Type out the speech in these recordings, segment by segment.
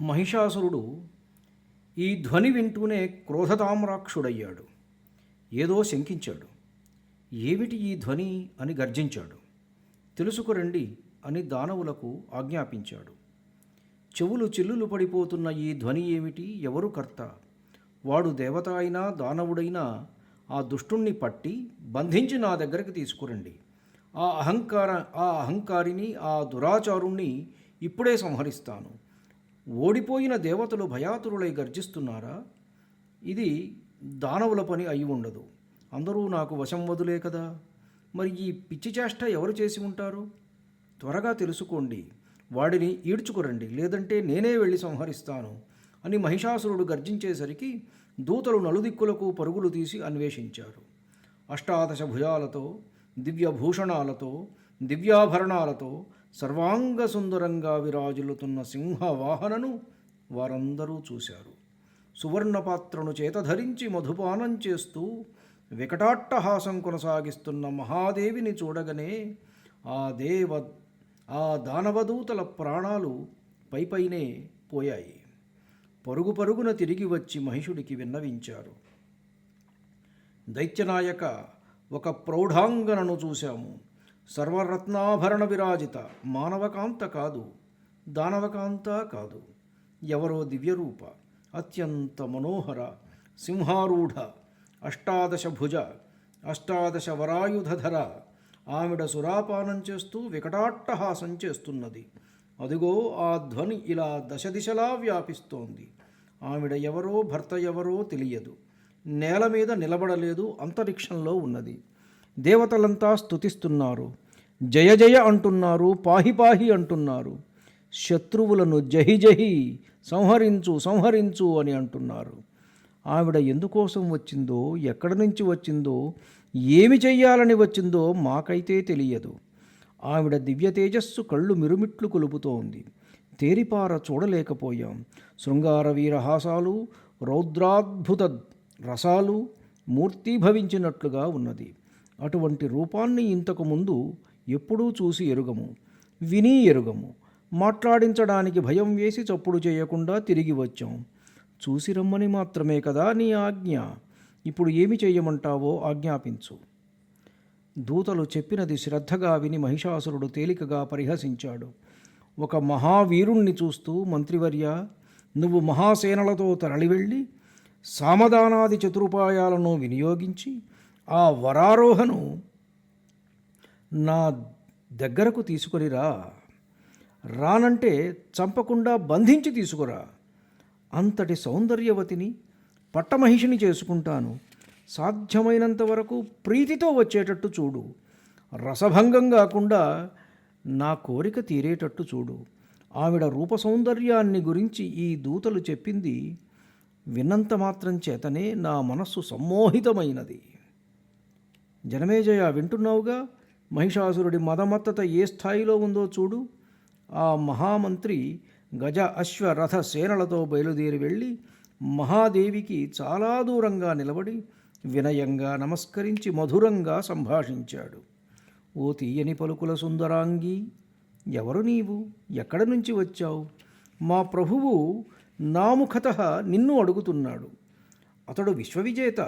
మహిషాసురుడు ఈ ధ్వని వింటూనే క్రోధతామ్రాక్షుడయ్యాడు. ఏదో శంకించాడు. ఏమిటి ఈ ధ్వని అని గర్జించాడు. తెలుసుకురండి అని దానవులకు ఆజ్ఞాపించాడు. చెవులు చిల్లులు పడిపోతున్న ఈ ధ్వని ఏమిటి? ఎవరు కర్త? వాడు దేవత అయినా దానవుడైనా ఆ దుష్టుణ్ణి పట్టి బంధించి నా దగ్గరికి తీసుకురండి ఆ అహంకార ఆ అహంకారిని ఆ దురాచారుణ్ణి ఇప్పుడే సంహరిస్తాను. ఓడిపోయిన దేవతలు భయాతురులై గర్జిస్తున్నారా? ఇది దానవుల పని అయి ఉండదు. అందరూ నాకు వశం వదులే కదా. మరి ఈ పిచ్చి చేష్ట ఎవరు చేసి ఉంటారు? త్వరగా తెలుసుకోండి. వాడిని ఈడ్చుకురండి. లేదంటే నేనే వెళ్ళి సంహరిస్తాను అని మహిషాసురుడు గర్జించేసరికి దూతలు నలుదిక్కులకు పరుగులు తీసి అన్వేషించారు. అష్టాదశ భుజాలతో దివ్యభూషణాలతో దివ్యాభరణాలతో సర్వాంగ సుందరంగా విరాజులుతున్న సింహవాహనను వారందరూ చూశారు. సువర్ణపాత్రను చేతధరించి మధుపానం చేస్తూ వికటాట్టహాసం కొనసాగిస్తున్న మహాదేవిని చూడగానే ఆ దేవ ఆ దానవదూతల ప్రాణాలు పైపైనే పోయాయి. పరుగు పరుగున తిరిగి వచ్చి మహిషుడికి విన్నవించారు. దైత్యనాయక ఒక ప్రౌఢాంగనను చూశాము. సర్వరత్నాభరణ విరాజిత మానవకాంత కాదు దానవకాంత కాదు. ఎవరో దివ్యరూప అత్యంత మనోహర సింహారూఢ అష్టాదశ భుజ అష్టాదశ వరాయుధధర ఆవిడ సురాపానం చేస్తూ వికటాట్టహాసం చేస్తున్నది. అదిగో ఆ ధ్వని ఇలా దశ దిశలా వ్యాపిస్తోంది. ఆవిడ ఎవరో భర్త ఎవరో తెలియదు. నేల మీద నిలబడలేదు అంతరిక్షంలో ఉన్నది. దేవతలంతా స్తుతిస్తున్నారు. జయ జయ అంటున్నారు పాహి పాహి అంటున్నారు. శత్రువులను జహి జహి సంహరించు సంహరించు అని అంటున్నారు. ఆవిడ ఎందుకోసం వచ్చిందో ఎక్కడి నుంచి వచ్చిందో ఏమి చెయ్యాలని వచ్చిందో మాకైతే తెలియదు. ఆవిడ దివ్య తేజస్సు కళ్ళు మిరుమిట్లు కొలుపుతోంది. తేరిపార చూడలేకపోయాం. శృంగార వీరహాసాలు రౌద్రాద్భుత రసాలు మూర్తీభవించినట్లుగా ఉన్నది. అటువంటి రూపాన్ని ఇంతకు ముందు ఎప్పుడూ చూసి ఎరుగము విని ఎరుగము మాట్లాడించడానికి భయం వేసి చప్పుడు చేయకుండా తిరిగి వచ్చాం. చూసి రమ్మని మాత్రమే కదా నీ ఆజ్ఞ? ఇప్పుడు ఏమి చేయమంటావో ఆజ్ఞాపించు. దూతలు చెప్పినది శ్రద్ధగా విని మహిషాసురుడు తేలికగా పరిహసించాడు. ఒక మహావీరుణ్ణి చూస్తూ మంత్రివర్య నువ్వు మహాసేనలతో తరలివెళ్ళి సామదానాది చతురుపాయాలను వినియోగించి ఆ వరారోహను నా దగ్గరకు తీసుకొనిరా. రానంటే చంపకుండా బంధించి తీసుకురా. అంతటి సౌందర్యవతిని పట్టమహిషిని చేసుకుంటాను. సాధ్యమైనంత వరకు ప్రీతితో వచ్చేటట్టు చూడు. రసభంగం కాకుండా నా కోరిక తీరేటట్టు చూడు. ఆవిడ రూప సౌందర్యాన్ని గురించి ఈ దూతలు చెప్పింది విన్నంత మాత్రం చేతనే నా మనస్సు సమ్మోహితమైనది. జనమేజయ వింటున్నావుగా? మహిషాసురుడి మదమత్తత ఏ స్థాయిలో ఉందో చూడు. ఆ మహామంత్రి గజ అశ్వ రథ సేనలతో బయలుదేరి వెళ్ళి మహాదేవికి చాలా దూరంగా నిలబడి వినయంగా నమస్కరించి మధురంగా సంభాషించాడు. ఓ తీయని పలుకుల సుందరాంగి ఎవరు నీవు? ఎక్కడ నుంచి వచ్చావు? మా ప్రభువు నాముఖత నిన్ను అడుగుతున్నాడు. అతడు విశ్వవిజేత.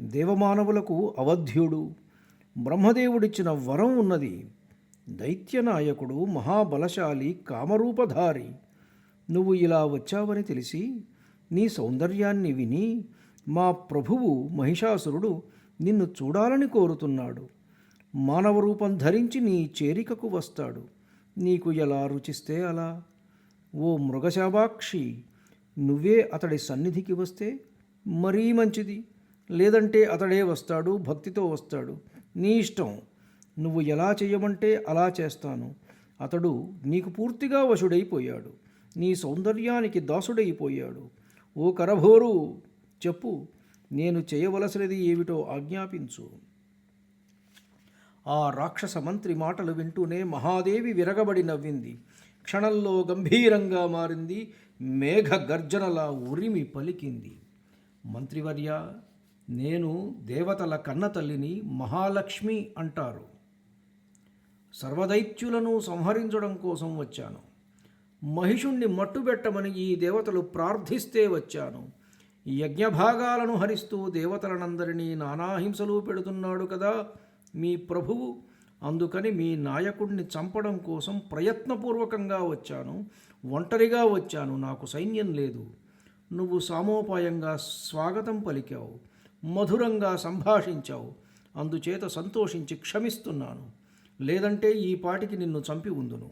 దేవమానవులకు అవధ్యుడు బ్రహ్మదేవుడిచ్చిన వరం ఉన్నది. దైత్యనాయకుడు మహాబలశాలి కామరూపధారి. నువ్వు ఇలా వచ్చావని తెలిసి నీ సౌందర్యాన్ని విని మా ప్రభువు మహిషాసురుడు నిన్ను చూడాలని కోరుతున్నాడు. మానవ రూపం ధరించి నీ చేరికకు వస్తాడు. నీకు ఎలా రుచిస్తే అలా. ఓ మృగశాభాక్షి నువ్వే అతడి సన్నిధికి వస్తే మరీ మంచిది. లేదంటే అతడే వస్తాడు భక్తితో వస్తాడు. నీ ఇష్టం. నువ్వు ఎలా చేయమంటే అలా చేస్తాను. అతడు నీకు పూర్తిగా వశుడైపోయాడు. నీ సౌందర్యానికి దాసుడైపోయాడు. ఓ కరభోరు చెప్పు నేను చేయవలసినది ఏమిటో ఆజ్ఞాపించు. ఆ రాక్షస మంత్రి మాటలు వింటూనే మహాదేవి విరగబడి నవ్వింది. క్షణంలో గంభీరంగా మారింది. మేఘ గర్జనలా ఉరిమి పలికింది. మంత్రివర్య నేను దేవతల కన్నతల్లిని మహాలక్ష్మి అంటారు. సర్వదైత్యులను సంహరించడం కోసం వచ్చాను. మహిషుణ్ణి మట్టుబెట్టమని ఈ దేవతలు ప్రార్థిస్తే వచ్చాను. యజ్ఞభాగాలను హరిస్తూ దేవతలనందరినీ నానాహింసలు పెడుతున్నాడు కదా మీ ప్రభువు. అందుకని మీ నాయకుడిని చంపడం కోసం ప్రయత్నపూర్వకంగా వచ్చాను. ఒంటరిగా వచ్చాను. నాకు సైన్యం లేదు. నువ్వు సామోపాయంగా స్వాగతం పలికావు. మధురంగా సంభాషించావు. అందుచేత సంతోషించి క్షమిస్తున్నాను. లేదంటే ఈ పాటికి నిన్ను చంపి ఉందును.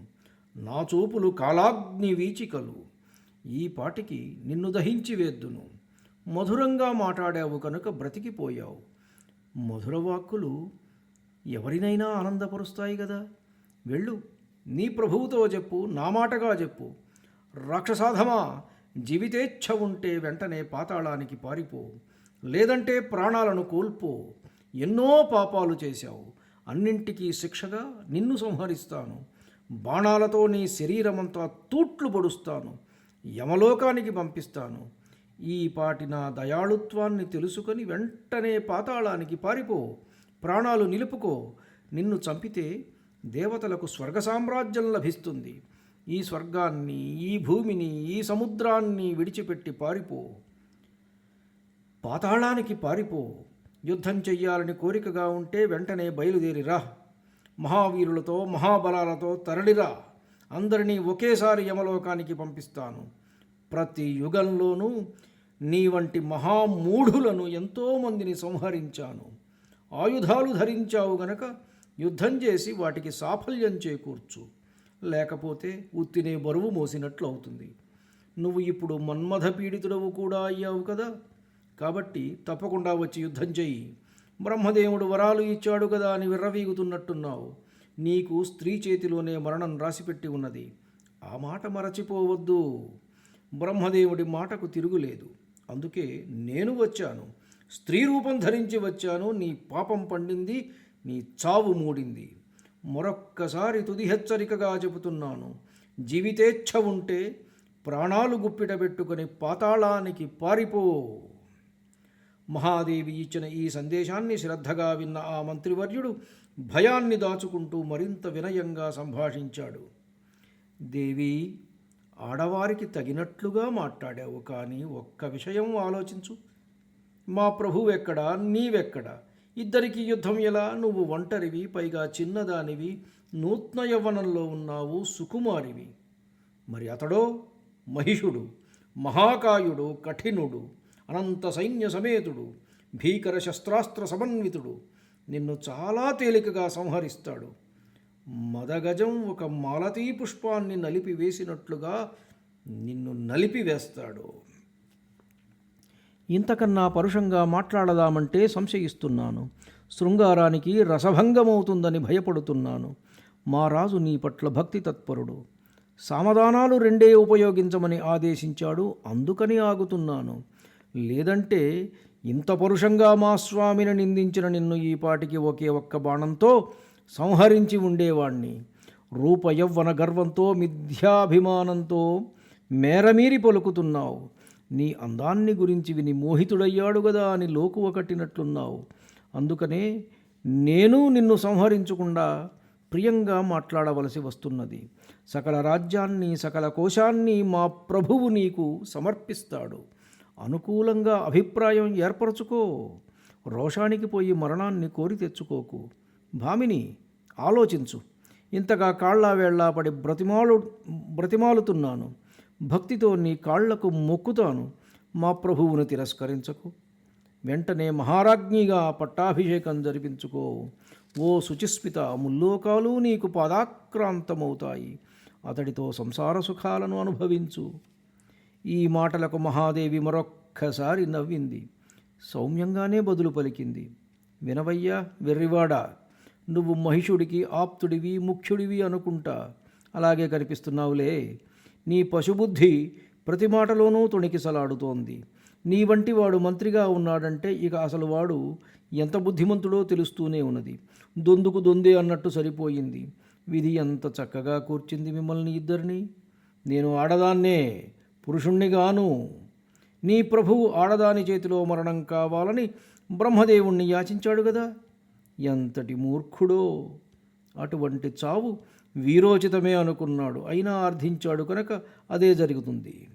నా చూపులు కాలాగ్ని వీచికలు. ఈ పాటికి నిన్ను దహించి వేద్దును. మధురంగా మాట్లాడావు కనుక బ్రతికిపోయావు. మధుర వాక్కులు ఎవరినైనా ఆనందపరుస్తాయి కదా వెళ్ళు నీ ప్రభువుతో చెప్పు నా మాటగా చెప్పు. రాక్షసాధమా జీవితేచ్ఛ ఉంటే వెంటనే పాతాళానికి పారిపో. లేదంటే ప్రాణాలను కోల్పో. ఎన్నో పాపాలు చేశావు. అన్నింటికీ శిక్షగా నిన్ను సంహరిస్తాను. బాణాలతో నీ శరీరమంతా తూట్లు పొడుస్తాను. యమలోకానికి పంపిస్తాను. ఈ పాటి నా దయాళుత్వాన్ని తెలుసుకొని వెంటనే పాతాళానికి పారిపో. ప్రాణాలు నిలుపుకో. నిన్ను చంపితే దేవతలకు స్వర్గ సామ్రాజ్యం లభిస్తుంది. ఈ స్వర్గాన్ని ఈ భూమిని ఈ సముద్రాన్ని విడిచిపెట్టి పారిపో. పాతాళానికి పారిపో. యుద్ధం చెయ్యాలని కోరికగా ఉంటే వెంటనే బయలుదేరిరా. మహావీరులతో మహాబలాలతో తరలిరా. అందరినీ ఒకేసారి యమలోకానికి పంపిస్తాను. ప్రతి యుగంలోనూ నీ వంటి మహామూఢులను ఎంతోమందిని సంహరించాను. ఆయుధాలు ధరించావు గనక యుద్ధం చేసి వాటికి సాఫల్యం చేకూర్చు. లేకపోతే ఉత్తినే బరువు మోసినట్లు అవుతుంది నువ్వు ఇప్పుడు మన్మథ పీడితుడవు కూడా అయ్యావు కదా? కాబట్టి తప్పకుండా వచ్చి యుద్ధం చెయ్యి. బ్రహ్మదేవుడు వరాలు ఇచ్చాడు కదా అని విర్రవీగుతున్నట్టున్నావు. నీకు స్త్రీ చేతిలోనే మరణం రాసిపెట్టి ఉన్నది. ఆ మాట మరచిపోవద్దు. బ్రహ్మదేవుడి మాటకు తిరుగులేదు. అందుకే నేను వచ్చాను. స్త్రీ రూపం ధరించి వచ్చాను. నీ పాపం పండింది. నీ చావు మూడింది. మరొక్కసారి తుది హెచ్చరికగా చెబుతున్నాను. జీవితేచ్ఛ ఉంటే ప్రాణాలు గుప్పిట పెట్టుకొని పాతాళానికి పారిపో. మహాదేవి ఇచ్చిన ఈ సందేశాన్ని శ్రద్ధగా విన్న ఆ మంత్రివర్యుడు భయాన్ని దాచుకుంటూ మరింత వినయంగా సంభాషించాడు. దేవి ఆడవారికి తగినట్లుగా మాట్లాడావు కానీ ఒక్క విషయం ఆలోచించు. మా ప్రభువు ఎక్కడా నీవెక్కడా? ఇద్దరికి యుద్ధం ఎలా? నువ్వు ఒంటరివి పైగా చిన్నదానివి. నూత్న యవ్వనంలో ఉన్నావు సుకుమారివి. మరి అతడో? మహిషుడు. మహాకాయుడు కఠినుడు. అనంత సైన్య సమేతుడు భీకర శస్త్రాస్త్ర సమన్వితుడు నిన్ను చాలా తేలికగా సంహరిస్తాడు. మదగజం ఒక మాలతీ పుష్పాన్ని నలిపి వేసినట్లుగా నిన్ను నలిపివేస్తాడు. ఇంతకన్నా పరుషంగా మాట్లాడదామంటే సంశయిస్తున్నాను. శృంగారానికి రసభంగమవుతుందని భయపడుతున్నాను. మా రాజు నీ పట్ల భక్తి తత్పరుడు. సామధానాలు రెండే ఉపయోగించమని ఆదేశించాడు. అందుకని ఆగుతున్నాను. లేదంటే ఇంత పరుషంగా మా స్వామిని నిందించిన నిన్ను ఈ పాటికి ఒకే ఒక్క బాణంతో సంహరించి ఉండేవాణ్ణి. రూప యవ్వన గర్వంతో మిథ్యాభిమానంతో మేరమీరి పలుకుతున్నావు. నీ అందాన్ని గురించి విని మోహితుడయ్యాడు కదా అని లోకువ కట్టినట్లున్నావు. అందుకనే నేను నిన్ను సంహరించకుండా ప్రియంగా మాట్లాడవలసి వస్తున్నది. సకల రాజ్యాన్ని సకల కోశాన్ని మా ప్రభువు నీకు సమర్పిస్తాడు. అనుకూలంగా అభిప్రాయం ఏర్పరచుకో. రోషానికి పోయి మరణాన్ని కోరి తెచ్చుకోకు. భామిని ఆలోచించు. ఇంతగా కాళ్ళ వేళ్ళ పడి బ్రతిమాలు బ్రతిమాలుతున్నాను. భక్తితో నీ కాళ్ళకు మొక్కుతాను. మా ప్రభువును తిరస్కరించకు. వెంటనే మహారాజ్ఞిగా పట్టాభిషేకం జరిపించుకో. ఓ శుచిస్మిత ముల్లోకాలు నీకు పాదాక్రాంతమవుతాయి. అతడితో సంసార సుఖాలను అనుభవించు. ఈ మాటలకు మహాదేవి మరొక్కసారి నవ్వింది. సౌమ్యంగానే బదులు పలికింది. వినవయ్యా వెర్రివాడా నువ్వు మహిషుడికి ఆప్తుడివి ముఖ్యుడివి అనుకుంటా. అలాగే కనిపిస్తున్నావులే. నీ పశుబుద్ధి ప్రతి మాటలోనూ తొణికిసలాడుతోంది. నీ వంటి వాడు మంత్రిగా ఉన్నాడంటే ఇక అసలు వాడు ఎంత బుద్ధిమంతుడో తెలుస్తూనే ఉన్నది. దొందుకు దొందే అన్నట్టు సరిపోయింది. విధి ఎంత చక్కగా కూర్చింది మిమ్మల్ని ఇద్దరిని. నేను ఆడదాన్నే. పురుషుణ్ణిగాను. నీ ప్రభువు ఆడదాని చేతిలో మరణం కావాలని బ్రహ్మదేవుణ్ణి యాచించాడు కదా ఎంతటి మూర్ఖుడో. అటువంటి చావు వీరోచితమే అనుకున్నాడు. అయినా అర్థించాడు కనుక అదే జరుగుతుంది.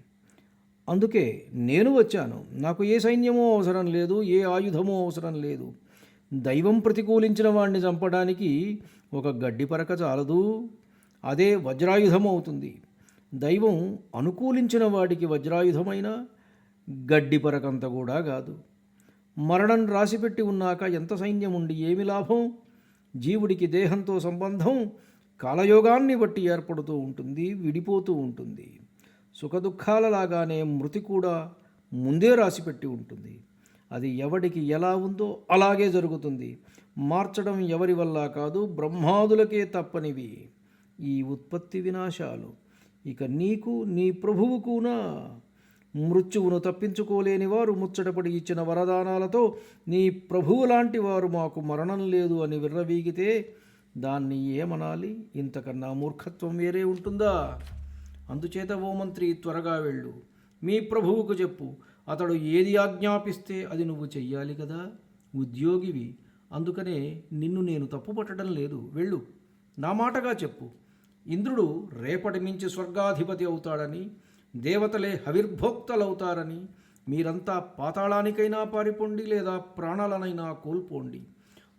అందుకే నేను వచ్చాను. నాకు ఏ సైన్యమో అవసరం లేదు ఏ ఆయుధమో అవసరం లేదు. దైవం ప్రతికూలించిన వాణ్ణి చంపడానికి ఒక గడ్డి పరక చాలదు. అదే వజ్రాయుధం అవుతుంది దైవం అనుకూలించిన వాడికి వజ్రాయుధమైన గడ్డి పరకంత కూడా కాదు. మరణం రాసిపెట్టి ఉన్నాక ఎంత సైన్యం ఉండి ఏమి లాభం? జీవుడికి దేహంతో సంబంధం కాలయోగాన్ని బట్టి ఏర్పడుతూ ఉంటుంది విడిపోతూ ఉంటుంది. సుఖదుఖాలలాగానే మృతి కూడా ముందే రాసిపెట్టి ఉంటుంది. అది ఎవడికి ఎలా ఉందో అలాగే జరుగుతుంది. మార్చడం ఎవరి వల్ల కాదు బ్రహ్మాదులకే తప్పనివి. ఈ ఉత్పత్తి వినాశాలు. ఇక నీకు నీ ప్రభువుకునా మృత్యువును తప్పించుకోలేని వారు ముచ్చటపడి ఇచ్చిన వరదానాలతో నీ ప్రభువు లాంటి వారు మాకు మరణం లేదు అని విర్రవీగితే దాన్ని ఏమనాలి? ఇంతకన్నా మూర్ఖత్వం వేరే ఉంటుందా? అందుచేత ఓ మంత్రి త్వరగా వెళ్ళు. మీ ప్రభువుకు చెప్పు. అతడు ఏది ఆజ్ఞాపిస్తే అది నువ్వు చెయ్యాలి కదా? ఉద్యోగివి. అందుకనే నిన్ను నేను తప్పు పట్టడం లేదు. వెళ్ళు. నా మాటగా చెప్పు. ఇంద్రుడు రేపటి మించి స్వర్గాధిపతి అవుతాడని దేవతలే హవిర్భోక్తలవుతారని మీరంతా పాతాళానికైనా పారిపోండి లేదా ప్రాణాలనైనా కోల్పోండి.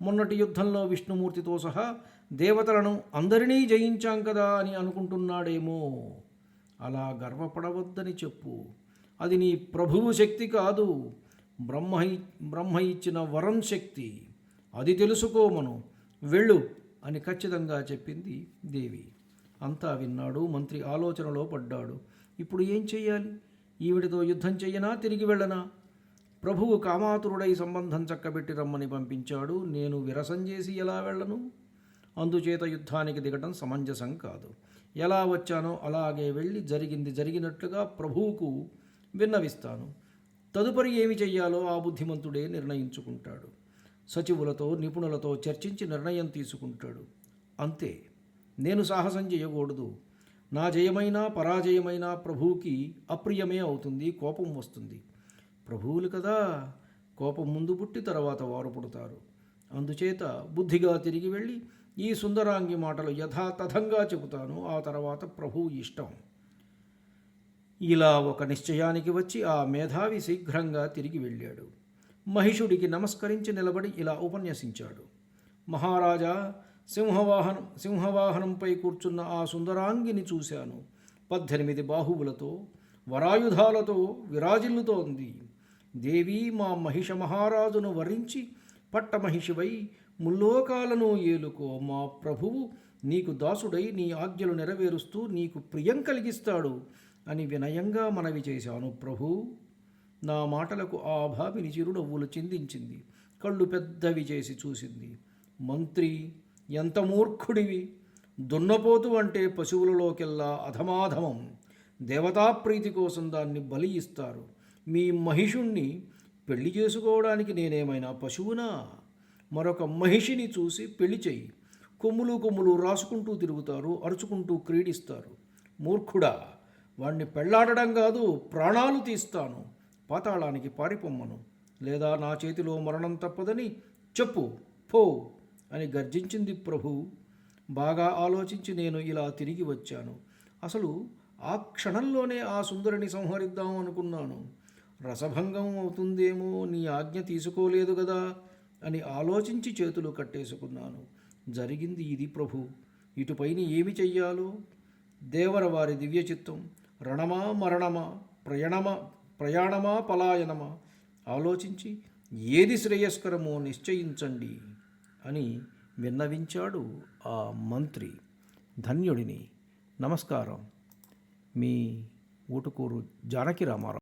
మొన్నటి యుద్ధంలో విష్ణుమూర్తితో సహా దేవతలను అందరినీ జయించాం కదా అని అనుకుంటున్నాడేమో. అలా గర్వపడవద్దని చెప్పు. అది నీ ప్రభువు శక్తి కాదు. బ్రహ్మ బ్రహ్మ ఇచ్చిన వరం శక్తి. అది తెలుసుకోమను. వెళ్ళు అని ఖచ్చితంగా చెప్పింది దేవి. అంతా విన్నాడు మంత్రి ఆలోచనలో పడ్డాడు. ఇప్పుడు ఏం చెయ్యాలి? ఈవిడితో యుద్ధం చెయ్యనా? తిరిగి వెళ్ళనా? ప్రభువు కామాతురుడై సంబంధం చక్కబెట్టి రమ్మని పంపించాడు. నేను విరసం చేసి ఎలా వెళ్ళను? అందుచేత యుద్ధానికి దిగటం సమంజసం కాదు. ఎలా వచ్చానో అలాగే వెళ్ళి జరిగింది జరిగినట్లుగా ప్రభువుకు విన్నవిస్తాను. తదుపరి ఏమి చెయ్యాలో ఆ బుద్ధిమంతుడే నిర్ణయించుకుంటాడు. సచివులతో నిపుణులతో చర్చించి నిర్ణయం తీసుకుంటాడు. అంతే. నేను సాహసం చేయకూడదు. నా జయమైనా పరాజయమైనా ప్రభువుకి అప్రియమే అవుతుంది కోపం వస్తుంది. ప్రభువులు కదా కోపం ముందు పుట్టి తర్వాత వారు పుడతారు. అందుచేత బుద్ధిగా తిరిగి వెళ్ళి ఈ సుందరాంగి మాటలు యథాతథంగా చెబుతాను. ఆ తర్వాత ప్రభువు ఇష్టం. ఇలా ఒక నిశ్చయానికి వచ్చి ఆ మేధావి శీఘ్రంగా తిరిగి వెళ్ళాడు. మహిషుడికి నమస్కరించి నిలబడి ఇలా ఉపన్యసించాడు. మహారాజా సింహవాహనం సింహవాహనంపై కూర్చున్న ఆ సుందరాంగిని చూశాను. పద్దెనిమిది బాహువులతో వరాయుధాలతో విరాజిల్లుతోంది. దేవి మా మహిష మహారాజును వరించి పట్టమహిషివై ముల్లోకాలను ఏలుకో మా ప్రభువు నీకు దాసుడై నీ ఆజ్ఞలు నెరవేరుస్తూ నీకు ప్రియం కలిగిస్తాడు అని వినయంగా మనవి చేశాను ప్రభు. నా మాటలకు ఆ భావిని చిరునవ్వులు చిందించింది. కళ్ళు పెద్దవి చేసి చూసింది. మంత్రి ఎంత మూర్ఖుడివి? దున్నపోతు అంటే పశువులలోకెల్లా అధమాధమం. దేవతాప్రీతి కోసం దాన్ని బలి ఇస్తారు. మీ మహిషుణ్ణి పెళ్ళి చేసుకోవడానికి నేనేమైనా పశువునా? మరొక మహిషిని చూసి పెళ్ళి చెయ్యి. కొమ్ములు కొమ్ములు రాసుకుంటూ తిరుగుతారు అరుచుకుంటూ క్రీడిస్తారు. మూర్ఖుడా వాణ్ణి పెళ్ళాడడం కాదు ప్రాణాలు తీస్తాను. పాతాళానికి పారిపొమ్మను. లేదా నా చేతిలో మరణం తప్పదని చెప్పు. పో. అని గర్జించింది ప్రభు. బాగా ఆలోచించి నేను ఇలా తిరిగి వచ్చాను. అసలు ఆ క్షణంలోనే ఆ సుందరిని సంహరిద్దాం అనుకున్నాను. రసభంగం అవుతుందేమో నీ ఆజ్ఞ తీసుకోలేదు కదా అని ఆలోచించి చేతులు కట్టేసుకున్నాను. జరిగింది ఇది ప్రభు. ఇటుపైన ఏమి చెయ్యాలో? దేవర వారి దివ్య చిత్తం రణమా మరణమా? ప్రయాణమా? ప్రయాణమా పలాయనమా? ఆలోచించి ఏది శ్రేయస్కరమో నిశ్చయించండి. అని విన్నవించాడు ఆ మంత్రి ధన్యుడిని. నమస్కారం. మీ ఊటుకూరు జానకి రామారావు.